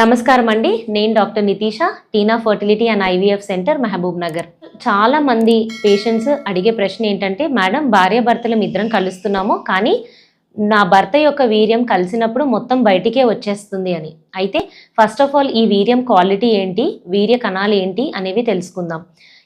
నమస్కారం అండి. నేను doctor Nitisha Tina fertility and IVF centre Mahabub Nagar. చాలా మంది పేషెంట్స్ అడిగే ప్రశ్న ఏంటంటే మేడం భార్యాభర్తలం ఇద్దరం కలుస్తున్నాము కానీ నా భర్త యొక్క వీర్యం కలిసినప్పుడు మొత్తం బయటికే వచ్చేస్తుంది అని. అయితే ఫస్ట్ ఆఫ్ ఆల్ ఈ వీర్యం క్వాలిటీ ఏంటి వీర్య కణాలు ఏంటి అనేవి తెలుసుకుందాం.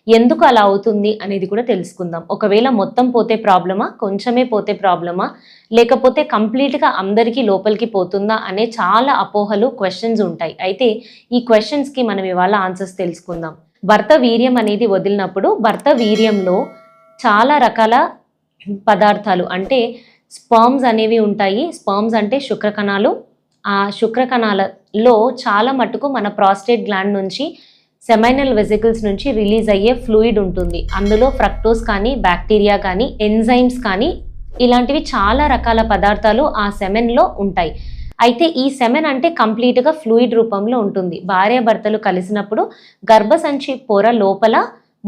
ఎందుకు అలా అవుతుంది అనేది కూడా తెలుసుకుందాం. ఒకవేళ మొత్తం పోతే ప్రాబ్లమా? కొంచెమే పోతే ప్రాబ్లమా? లేకపోతే కంప్లీట్గా అందరికీ లోపలికి పోతుందా? అనే చాలా అపోహలు క్వశ్చన్స్ ఉంటాయి. అయితే ఈ క్వశ్చన్స్కి మనం ఇవాళ ఆన్సర్స్ తెలుసుకుందాం. భర్త వీర్యం అనేది వదిలినప్పుడు భర్త వీర్యంలో చాలా రకాల పదార్థాలు అంటే స్పర్మ్స్ అనేవి ఉంటాయి. స్పర్మ్స్ అంటే శుక్రకణాలు. ఆ శుక్రకణాలలో చాలా మటుకు మన ప్రాస్టేట్ గ్లాండ్ నుంచి సెమైనల్ వెజికల్స్ నుంచి రిలీజ్ అయ్యే ఫ్లూయిడ్ ఉంటుంది. అందులో ఫ్రక్టోస్ కానీ బ్యాక్టీరియా కానీ ఎంజైమ్స్ కానీ ఇలాంటివి చాలా రకాల పదార్థాలు ఆ సెమెన్లో ఉంటాయి. అయితే ఈ సెమెన్ అంటే కంప్లీట్గా ఫ్లూయిడ్ రూపంలో ఉంటుంది. భార్యాభర్తలు కలిసినప్పుడు గర్భసంచి పొర లోపల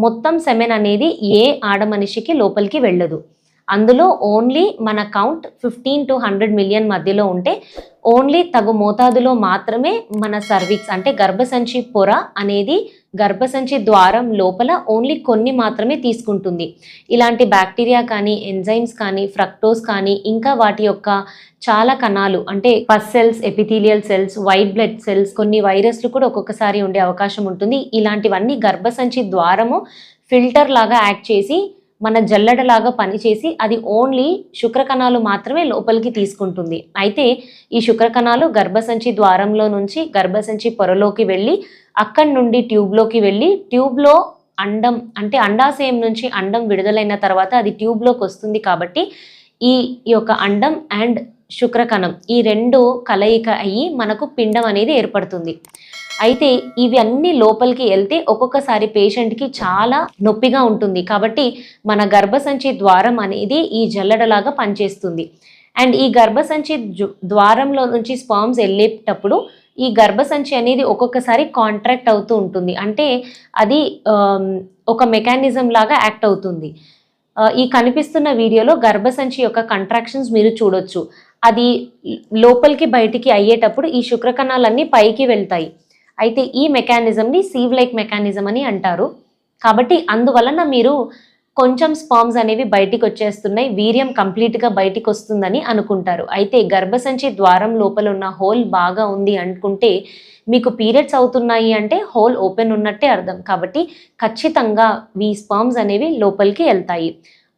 మొత్తం సెమెన్ అనేది ఏ ఆడ మనిషికి లోపలికి వెళ్ళదు. అందులో ఓన్లీ మన count fifteen to hundred million మధ్యలో ఉంటే ఓన్లీ తగు మోతాదులో మాత్రమే మన సర్వీక్స్ అంటే గర్భసంచి పొర అనేది గర్భసంచి ద్వారం లోపల ఓన్లీ కొన్ని మాత్రమే తీసుకుంటుంది. ఇలాంటి బ్యాక్టీరియా కానీ ఎంజైమ్స్ కానీ ఫ్రక్టోస్ కానీ ఇంకా వాటి యొక్క చాలా కణాలు అంటే pus cells epithelial cells white blood cells కొన్ని వైరస్లు కూడా ఒక్కొక్కసారి ఉండే అవకాశం ఉంటుంది. ఇలాంటివన్నీ గర్భసంచి ద్వారము ఫిల్టర్ లాగా యాక్ట్ చేసి మన జల్లడలాగా పనిచేసి అది ఓన్లీ శుక్రకణాలు మాత్రమే లోపలికి తీసుకుంటుంది. అయితే ఈ శుక్రకణాలు గర్భసంచి ద్వారంలో నుంచి గర్భసంచి పొరలోకి వెళ్ళి అక్కడి నుండి ట్యూబ్లోకి వెళ్ళి ట్యూబ్లో అండం అంటే అండాశయం నుంచి అండం విడుదలైన తర్వాత అది ట్యూబ్లోకి వస్తుంది కాబట్టి ఈ యొక్క అండం అండ్ శుక్రకణం ఈ రెండు కలయిక అయ్యి మనకు పిండం అనేది ఏర్పడుతుంది. అయితే ఇవి అన్ని లోపలికి వెళ్తే ఒక్కొక్కసారి పేషెంట్కి చాలా నొప్పిగా ఉంటుంది. కాబట్టి మన గర్భసంచి ద్వారం అనేది ఈ జల్లడలాగా పనిచేస్తుంది. అండ్ ఈ గర్భసంచి ద్వారంలో నుంచి స్పర్మ్స్ వెళ్ళేటప్పుడు ఈ గర్భసంచి అనేది ఒక్కొక్కసారి కాంట్రాక్ట్ అవుతూ ఉంటుంది. అంటే అది ఒక మెకానిజం లాగా యాక్ట్ అవుతుంది. ఈ కనిపిస్తున్న వీడియోలో గర్భసంచి యొక్క కంట్రాక్షన్స్ మీరు చూడొచ్చు. అది లోపలికి బయటికి అయ్యేటప్పుడు ఈ శుక్రకణాలన్నీ పైకి వెళ్తాయి. అయితే ఈ మెకానిజంని సీవ్ లైక్ మెకానిజం అని అంటారు. కాబట్టి అందువలన మీరు కొంచెం స్పామ్స్ అనేవి బయటికి వచ్చేస్తున్నాయి వీర్యం కంప్లీట్గా బయటికి వస్తుందని అనుకుంటారు. అయితే గర్భసంచి ద్వారం లోపల ఉన్న హోల్ బాగా ఉంది అనుకుంటే మీకు పీరియడ్స్ అవుతున్నాయి అంటే హోల్ ఓపెన్ ఉన్నట్టే అర్థం. కాబట్టి ఖచ్చితంగా ఈ స్పర్మ్స్ అనేవి లోపలికి వెళ్తాయి.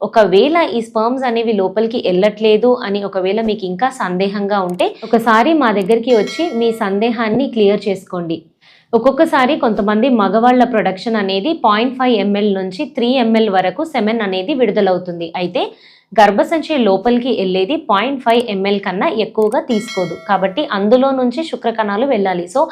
ఒకవేళ ఈ స్పర్మ్స్ అనేవి లోపలికి వెళ్ళట్లేదు అని ఒకవేళ మీకు ఇంకా సందేహంగా ఉంటే ఒకసారి మా దగ్గరికి వచ్చి మీ సందేహాన్ని క్లియర్ చేసుకోండి. ఒక్కొక్కసారి కొంతమంది మగవాళ్ళ ప్రొడక్షన్ అనేది పాయింట్ ఫైవ్ ఎంఎల్ నుంచి త్రీ ఎంఎల్ వరకు సెమెన్ అనేది విడుదలవుతుంది. అయితే గర్భసంచి లోపలికి వెళ్ళేది పాయింట్ ఫైవ్ ఎంఎల్ కన్నా ఎక్కువగా తీసుకోదు. కాబట్టి అందులో నుంచి శుక్రకణాలు వెళ్ళాలి. సో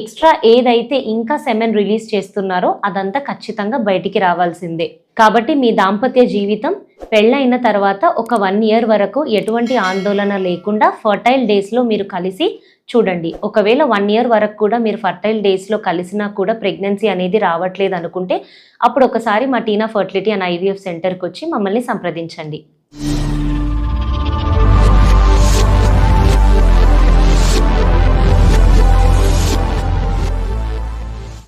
ఎక్స్ట్రా ఏదైతే ఇంకా సెమెన్ రిలీజ్ చేస్తున్నారో అదంతా ఖచ్చితంగా బయటికి రావాల్సిందే. కాబట్టి మీ దాంపత్య జీవితం పెళ్ళైన తర్వాత ఒక వన్ ఇయర్ వరకు ఎటువంటి ఆందోళన లేకుండా ఫర్టైల్ డేస్లో మీరు కలిసి చూడండి. ఒకవేళ వన్ ఇయర్ వరకు కూడా మీరు ఫర్టైల్ డేస్లో కలిసినా కూడా ప్రెగ్నెన్సీ అనేది రావట్లేదు అనుకుంటే అప్పుడు ఒకసారి మా టీనా ఫర్టిలిటీ అండ్ ఐవీఎఫ్ సెంటర్కి వచ్చి మమ్మల్ని సంప్రదించండి.